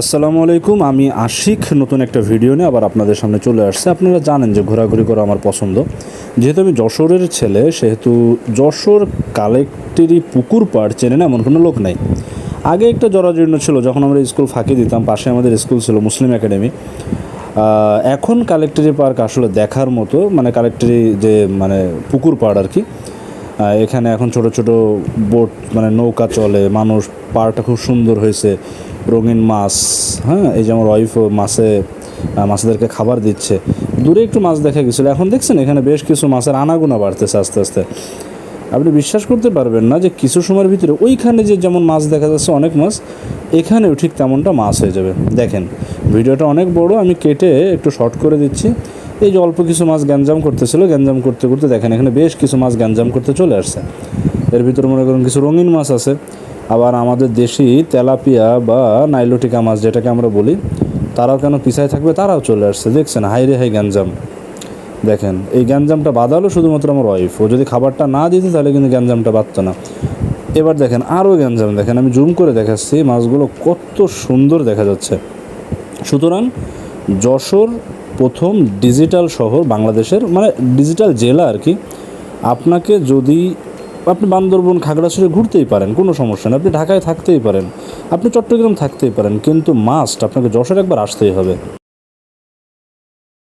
আসসালামু আলাইকুম, আমি আশিক। নতুন একটা ভিডিও নিয়ে আবার আপনাদের সামনে চলে আসছে। আপনারা জানেন যে ঘোরাঘুরি করা আমার পছন্দ। যেহেতু আমি যশোরের ছেলে, সেহেতু যশোর কালেক্টেরই পুকুর পাড় চেনে না, এমন কোনো লোক নাই। আগে একটা জরাজীর্ণ ছিল, যখন আমরা স্কুল ফাঁকি দিতাম, পাশে আমাদের স্কুল ছিল মুসলিম একাডেমি। এখন কালেক্টরি পার্ক আসলে দেখার মতো মানে কালেক্টরি যে মানে পুকুর পাড় আর কি এখানে এখন ছোট ছোট বোট মানে নৌকা চলে, মানুষ পাড়টা খুব সুন্দর হয়েছে। রঙিন মাছ হ্যাঁ? এই যেমন ওয়াইফও মাছে মাছেদেরকে খাবার দিচ্ছে। দূরে একটু মাছ দেখা গেছিল। এখন দেখছেন, এখানে বেশ কিছু মাছের আনাগোনা বাড়তেছে আস্তে আস্তে। আপনি বিশ্বাস করতে পারবেন না যে কিছু সময়ের ভিতরে ওইখানে যে যেমন মাছ দেখা যাচ্ছে, অনেক মাছ, এখানেও ঠিক তেমনটা মাছ হয়ে যাবে। দেখেন, ভিডিওটা অনেক বড়, আমি কেটে একটু শর্ট করে দিচ্ছি। এই যে অল্প কিছু মাছ গ্যাঞ্জাম করতেছিল, গ্যাঞ্জাম করতে করতে দেখেন, এখানে বেশ কিছু মাছ গ্যাঞ্জাম করতে চলে আসছে। এর ভিতরে মনে করুন কিছু রঙিন মাছ আছে। আবার আমাদের দেশি তেলাপিয়া বা নাইলোটিকা মাছ যেটাকে আমরা বলি, তারাও কেন পিছায় থাকবে? তারাও চলে আসছে। দেখছেন, হাই রে, হাই গ্যাঞ্জাম। দেখেন, এই গ্যাঞ্জামটা বাঁধালো শুধুমাত্র আমার ওয়াইফ ও যদি খাবারটা না দিত, তাহলে কিন্তু গ্যাঞ্জামটা বাঁধতো না। এবার দেখেন, আরও গ্যাঞ্জাম। দেখেন, আমি জুম করে দেখাচ্ছি, মাছগুলো কত সুন্দর দেখা যাচ্ছে। সুতরাং যশোর প্রথম ডিজিটাল শহর বাংলাদেশের মানে ডিজিটাল জেলা আর কি। আপনাকে যদি আপনি বান্দরবন, খাগড়াছড়ি ঘুরতেই পারেন, কোনো সমস্যা নেই। আপনি ঢাকায় থাকতেই পারেন, আপনি চট্টগ্রাম থাকতেই পারেন, কিন্তু মাস্ট আপনাকে যশোর একবার আসতেই হবে।